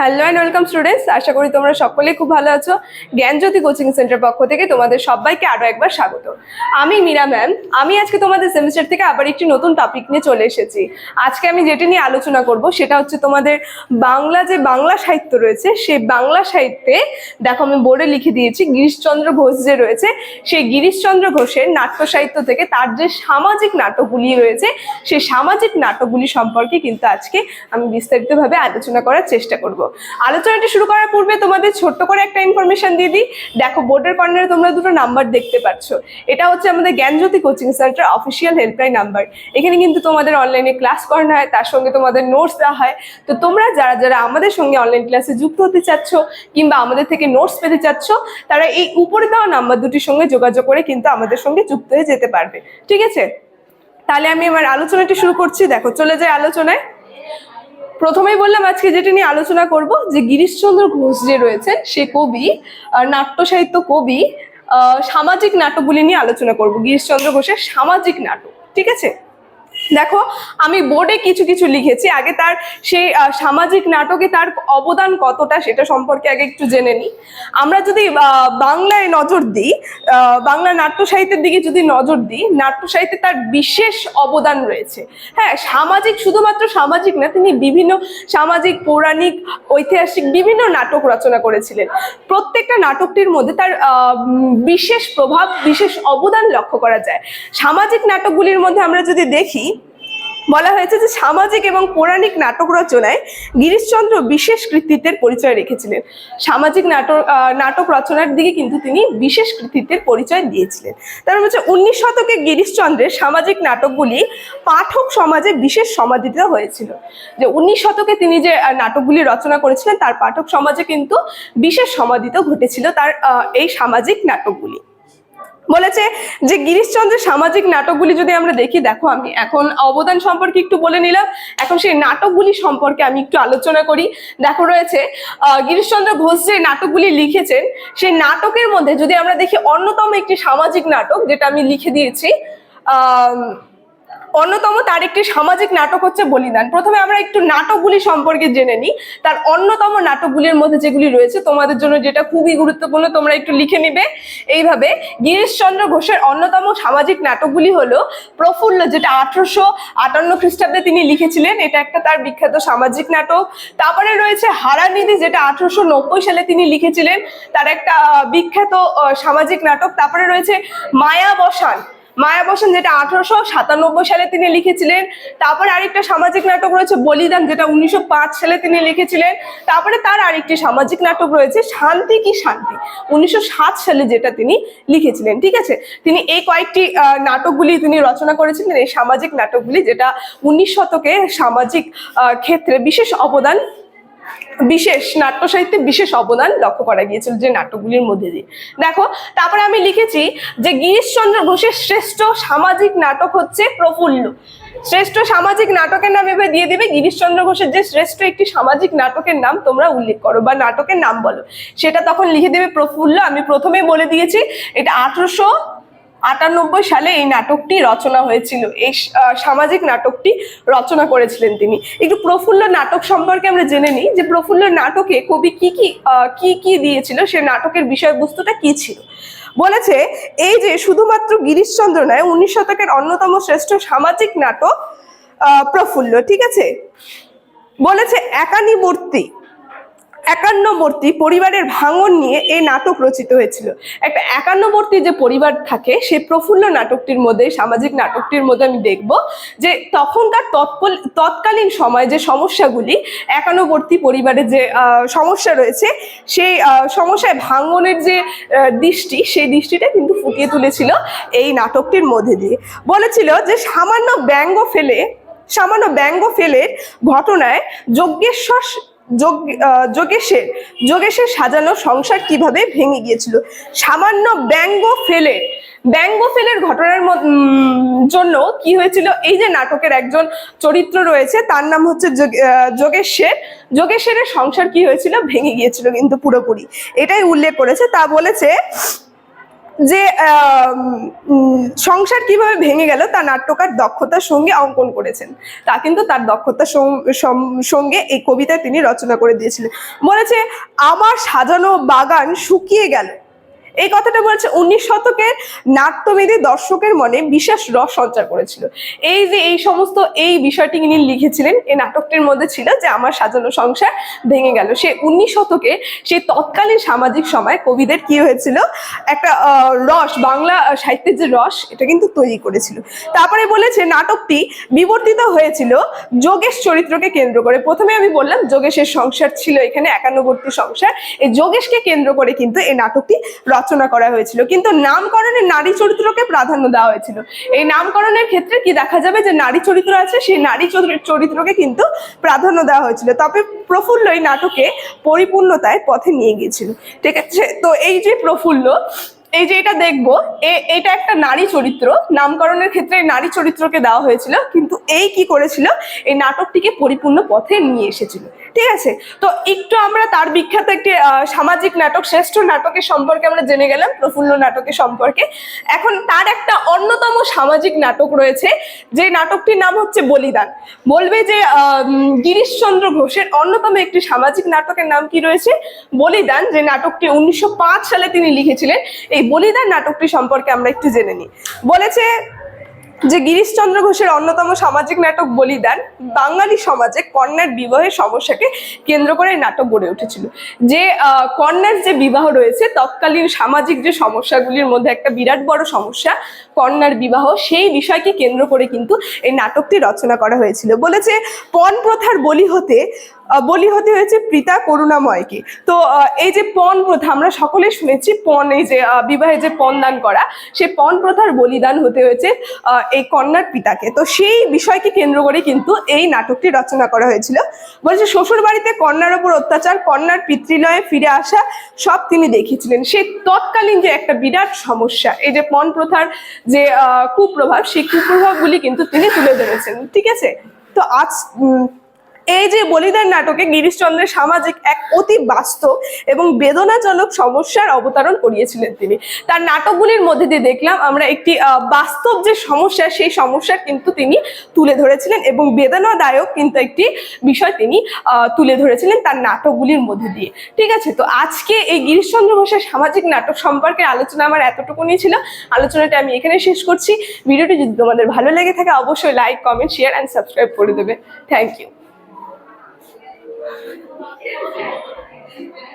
Hello and welcome students আশা করি তোমরা সকলেই খুব ভালো আছো। জ্ঞানজ্যোতি কোচিং সেন্টার পক্ষ থেকে তোমাদের সবাইকে আরও একবার স্বাগত। আমি মীরা ম্যাম আমি আজকে তোমাদের সেমিস্টার থেকে আবার একটি নতুন টপিক নিয়ে চলে এসেছি। আজকে আমি যেটি নিয়ে আলোচনা করব সেটা হচ্ছে তোমাদের বাংলা যে বাংলা সাহিত্য রয়েছে সেই বাংলা সাহিত্যে দেখো আমি বোর্ডে লিখে দিয়েছি, গিরিশচন্দ্র ঘোষ যে রয়েছে, সেই গিরিশচন্দ্র ঘোষের নাট্য সাহিত্য থেকে তার যে সামাজিক নাটকগুলি রয়েছে, সেই সামাজিক নাটকগুলি সম্পর্কে কিন্তু আজকে আমি বিস্তারিতভাবে আলোচনা করার চেষ্টা করব। আলোচনাটি শুরু করার পূর্বে তোমাদের ছোট্ট করে একটা ইনফরমেশন দিয়ে দিই। দেখো বোর্ডের কর্নারে তোমরা দুটো নাম্বার দেখতে পাচ্ছ এটা হচ্ছে আমাদের Gyanjyoti coaching centre official helpline number এখানে কিন্তু তোমাদের অনলাইনে ক্লাস করানো হয়, তার সঙ্গে তোমাদের নোটস দেওয়া হয়। তো তোমরা যারা যারা আমাদের সঙ্গে অনলাইন ক্লাসে যুক্ত হতে চাচ্ছ কিংবা আমাদের থেকে নোটস পেতে চাচ্ছ, তারা এই উপরে দেওয়া নাম্বার দুটির সঙ্গে যোগাযোগ করে কিন্তু আমাদের সঙ্গে যুক্ত হয়ে যেতে পারবে। ঠিক আছে? তাহলে আমি আমার আলোচনাটি শুরু করছি। দেখো, চলে যাই আলোচনায়। প্রথমেই বললাম আজকে যেটা নিয়ে আলোচনা করব, যে গিরিশচন্দ্র ঘোষ যে রয়েছেন, সে কবি আর নাট্য সাহিত্য কবি সামাজিক নাটকগুলি নিয়ে আলোচনা করব, গিরিশচন্দ্র ঘোষের সামাজিক নাটক, ঠিক আছে? দেখো, আমি বোর্ডে কিছু কিছু লিখেছি। আগে তার সেই সামাজিক নাটকে তার অবদান কতটা সেটা সম্পর্কে আগে একটু জেনে নিই। আমরা যদি বাংলায় নজর দিই বাংলা নাট্য সাহিত্যের দিকে যদি নজর দিই, নাট্য সাহিত্যে তার বিশেষ অবদান রয়েছে। হ্যাঁ সামাজিক, শুধুমাত্র সামাজিক না, তিনি বিভিন্ন সামাজিক, পৌরাণিক, ঐতিহাসিক বিভিন্ন নাটক রচনা করেছিলেন। প্রত্যেকটা নাটকটির মধ্যে তার বিশেষ প্রভাব, বিশেষ অবদান লক্ষ্য করা যায়। সামাজিক নাটকগুলির মধ্যে আমরা যদি দেখি বলা হয়েছে যে সামাজিক এবং পৌরাণিক নাটক রচনায় গিরিশচন্দ্র বিশেষ কৃতিত্বের পরিচয় রেখেছিলেন। সামাজিক নাটক নাটক রচনার দিকে কিন্তু তিনি বিশেষ কৃতিত্বের পরিচয় দিয়েছিলেন। তার মানে হচ্ছে উনিশ শতকে গিরিশচন্দ্রের সামাজিক নাটকগুলি পাঠক সমাজে বিশেষ সমাদিত হয়েছিল। যে উনিশ শতকে তিনি যে নাটকগুলি রচনা করেছিলেন, তার পাঠক সমাজে কিন্তু বিশেষ সমাদিত ঘটেছিল তার এই সামাজিক নাটকগুলি। বলেছে যে গিরিশচন্দ্রের সামাজিক নাটকগুলি যদি আমরা দেখি, দেখো আমি এখন অবদান সম্পর্কে একটু বলে নিলাম। এখন সেই নাটকগুলি সম্পর্কে আমি একটু আলোচনা করি। দেখো রয়েছে গিরিশচন্দ্র ঘোষ যে নাটকগুলি লিখেছেন, সেই নাটকের মধ্যে যদি আমরা দেখি অন্যতম একটি সামাজিক নাটক যেটা আমি লিখে দিয়েছি, আহ অন্যতম তার একটি সামাজিক নাটক হচ্ছে বলিদান। প্রথমে আমরা একটু নাটকগুলি সম্পর্কে জেনে নিই। তার অন্যতম নাটকগুলির মধ্যে যেগুলি রয়েছে, তোমাদের জন্য যেটা খুবই গুরুত্বপূর্ণ, তোমরা একটু লিখে নিবে। এইভাবে গিরিশচন্দ্র ঘোষের অন্যতম সামাজিক নাটকগুলি হলো প্রফুল্ল, যেটা আঠারোশো আটান্ন খ্রিস্টাব্দে তিনি লিখেছিলেন। এটা একটা তার বিখ্যাত সামাজিক নাটক। তারপরে রয়েছে হারানিধি, যেটা আঠারোশো নব্বই সালে তিনি লিখেছিলেন। তার একটা বিখ্যাত সামাজিক নাটক। তারপরে রয়েছে মায়া বসান মায়া বসেন, যেটা আঠারোশো সাতানব্বই সালে তিনি লিখেছিলেন। তারপরে আরেকটা সামাজিক নাটক রয়েছে, বলিদান, যেটা উনিশশো পাঁচ সালে তিনি লিখেছিলেন। তারপরে তার আরেকটি সামাজিক নাটক রয়েছে, শান্তি কি শান্তি? উনিশশো সাত সালে যেটা তিনি লিখেছিলেন, ঠিক আছে? তিনি এই কয়েকটি নাটকগুলি তিনি রচনা করেছিলেন এই সামাজিক নাটকগুলি, যেটা উনিশ শতকে সামাজিক ক্ষেত্রে বিশেষ অবদান বিশেষ নাট্য সাহিত্যে বিশেষ অবদান লক্ষ্য করা গিয়েছিল যে নাটকগুলির মধ্যে দিয়ে। দেখো, তারপরে আমি লিখেছি যে গিরিশচন্দ্র ঘোষের শ্রেষ্ঠ সামাজিক নাটক হচ্ছে প্রফুল্ল। শ্রেষ্ঠ সামাজিক নাটকের নাম এভাবে দিয়ে দিবে গিরিশচন্দ্র ঘোষের যে শ্রেষ্ঠ একটি সামাজিক নাটকের নাম তোমরা উল্লেখ করো বা নাটকের নাম বলো। সেটা তখন লিখে দেবে প্রফুল্ল। আমি প্রথমেই বলে দিয়েছি, এটা আঠারোশো আটানব্বই সালে এই নাটকটি রচনা হয়েছিল। এই সামাজিক নাটকটি রচনা করেছিলেন তিনি। একটু প্রফুল্ল নাটক সম্পর্কে আমরা জেনে নিই যে প্রফুল্ল নাটকে কবি কি কি কি কি দিয়েছিল, সে নাটকের বিষয়বস্তুটা কি ছিল? বলেছে, এই যে শুধুমাত্র গিরিশচন্দ্র নয়, উনিশ শতকের অন্যতম শ্রেষ্ঠ সামাজিক নাটক প্রফুল্ল, ঠিক আছে? বলেছে একানিবর্তী একান্নবর্তী পরিবারের ভাঙন নিয়ে এই নাটক রচিত হয়েছিল। একটা একান্নবর্তী যে পরিবার থাকে সেই প্রফুল্ল নাটকটির মধ্যে, সামাজিক নাটকটির মধ্যে আমি দেখব যে তখনকার তৎপল- তৎকালীন সময় যে সমস্যাগুলি একান্নবর্তী পরিবারের যে সমস্যা রয়েছে সেই সমস্যায় ভাঙনের যে দৃষ্টি, সেই দৃষ্টিটা কিন্তু ফুটিয়ে তুলেছিল এই নাটকটির মধ্যে দিয়ে। বলেছিল যে সামান্য ব্যঙ্গ ফেলে, সামান্য ব্যঙ্গ ফেলের ঘটনায় যজ্ঞেশ্বর যোগেশের যোগেশের সাজানো সংসার কীভাবে ভেঙে গিয়েছিল? সামান্য ব্যঙ্গ ফেলে ব্যঙ্গ ফেলের ঘটনার জন্য কি হয়েছিল? এই যে নাটকের একজন চরিত্র রয়েছে তার নাম হচ্ছে যোগ- আহ, যোগেশের। যোগেশের সংসার কি হয়েছিল? ভেঙে গিয়েছিল কিন্তু পুরোপুরি। এটাই উল্লেখ করেছে। তা বলেছে যে সংসার কীভাবে ভেঙে গেল তা নাট্যকার দক্ষতার সঙ্গে অঙ্কন করেছেন। তা কিন্তু তার দক্ষতার সঙ্গে এই কবিতা তিনি রচনা করে দিয়েছিলেন। বলেছে, আমার সাজানো বাগান শুকিয়ে গেল। এই কথাটা বলছে উনিশ শতকের নাট্যমেধী দর্শকের মনে বিশেষ রস সঞ্চার করেছিল। এই যে এই সমস্ত এই বিষয়টি তিনি লিখেছিলেন, এই নাটকটির মধ্যে ছিল যে আমার সাজানো সংসার ভেঙে গেল। সে উনিশ শতকে সেই তৎকালীন সামাজিক সময় কবিদের কি হয়েছিল? একটা রস, বাংলা সাহিত্যের যে রস, এটা কিন্তু তৈরি করেছিল। তারপরে বলেছে, নাটকটি বিবর্তিত হয়েছিল যোগেশ চরিত্রকে কেন্দ্র করে। প্রথমে আমি বললাম, যোগেশের সংসার ছিল এখানে, একান্নবর্তী সংসার। এই যোগেশকে কেন্দ্র করে কিন্তু এই নাটকটি রচনা করা হয়েছিল। কিন্তু নামকরণে নারী চরিত্রকে প্রাধান্য দেওয়া হয়েছিল। এই নামকরণের ক্ষেত্রে কি দেখা যাবে যে নারী চরিত্র আছে, সেই নারী চরিত্র- চরিত্রকে কিন্তু প্রাধান্য দেওয়া হয়েছিল। তবে প্রফুল্ল এই নাটকে পরিপূর্ণতায় পথে নিয়ে গিয়েছিল। ঠিক আছে? তো এই যে প্রফুল্ল, এই যে এটা দেখব এটা একটা নারী চরিত্র। নামকরণের ক্ষেত্রে নারী চরিত্রকে দেওয়া হয়েছিল। কিন্তু এই কি করেছিল? এই নাটকটিকে পরিপূর্ণ পথে নিয়ে এসেছিল। ঠিক আছে? তো একটু আমরা তার বিখ্যাত একটি সামাজিক নাটক, শ্রেষ্ঠ নাটকের সম্পর্কে আমরা জেনে গেলাম, প্রফুল্ল নাটকের সম্পর্কে। এখন তার একটা অন্যতম সামাজিক নাটক রয়েছে, যে নাটকটির নাম হচ্ছে বলিদান। বলবে যে গিরিশচন্দ্র ঘোষের অন্যতম একটি সামাজিক নাটকের নাম কি রয়েছে? বলিদান, যে নাটকটি উনিশশো পাঁচ সালে তিনি লিখেছিলেন। এই বলিদান নাটকটি সম্পর্কে আমরা একটু জেনে নিই। বলেছে যে গিরিশচন্দ্র ঘোষের অন্যতম সামাজিক নাটক বলিদান, বাঙালি সমাজে কন্যার বিবাহের সমস্যাকে কেন্দ্র করে নাটক গড়ে উঠেছিল। যে কন্যার যে বিবাহ রয়েছে, তৎকালীন সামাজিক যে সমস্যাগুলির মধ্যে একটা বিরাট বড় সমস্যা, কন্যার বিবাহ, সেই বিষয়কে কেন্দ্র করে কিন্তু এই নাটকটি রচনা করা হয়েছিল। বলেছে, পণ প্রথার বলি হতে বলি হতে হয়েছে পিতা করুণাময়কে। তো এই যে পণ প্রথা, আমরা সকলে শুনেছি পণ, এই যে বিবাহে যে পণ দান করা সেই পণ প্রথার বলিদান হতে হয়েছে এই কন্যার পিতাকে। তো সেই বিষয়কে কেন্দ্র করে কিন্তু এই নাটকটি রচনা করা হয়েছিল। বলছে শ্বশুর বাড়িতে কন্যার ওপর অত্যাচার, কন্যার পিতৃলয়ে ফিরে আসা, সব তিনি দেখিয়েছিলেন। সেই তৎকালীন যে একটা বিরাট সমস্যা, এই যে পণ প্রথার যে কুপ্রভাব, সেই কুপ্রভাবগুলি কিন্তু তিনি তুলে ধরেছেন। ঠিক আছে? তো আজ এই যে বলিদান নাটকে গিরিশচন্দ্রের সামাজিক এক অতি বাস্তব এবং বেদনাজনক সমস্যার অবতারণ করিয়েছিলেন তিনি। তার নাটকগুলির মধ্যে দিয়ে দেখলাম আমরা একটি বাস্তব যে সমস্যা, সেই সমস্যা কিন্তু তিনি তুলে ধরেছিলেন এবং বেদনাদায়ক কিন্তু একটি বিষয় তিনি তুলে ধরেছিলেন তার নাটকগুলির মধ্যে দিয়ে। ঠিক আছে, তো আজকে এই গিরিশচন্দ্র ঘোষের সামাজিক নাটক সম্পর্কে আলোচনা আমার এতটুকুনি ছিল। আলোচনাটা আমি এখানে শেষ করছি। ভিডিওটি যদি তোমাদের ভালো লেগে থাকে, অবশ্যই like comment share and subscribe করে দেবে। Thank you よろしくお願いします。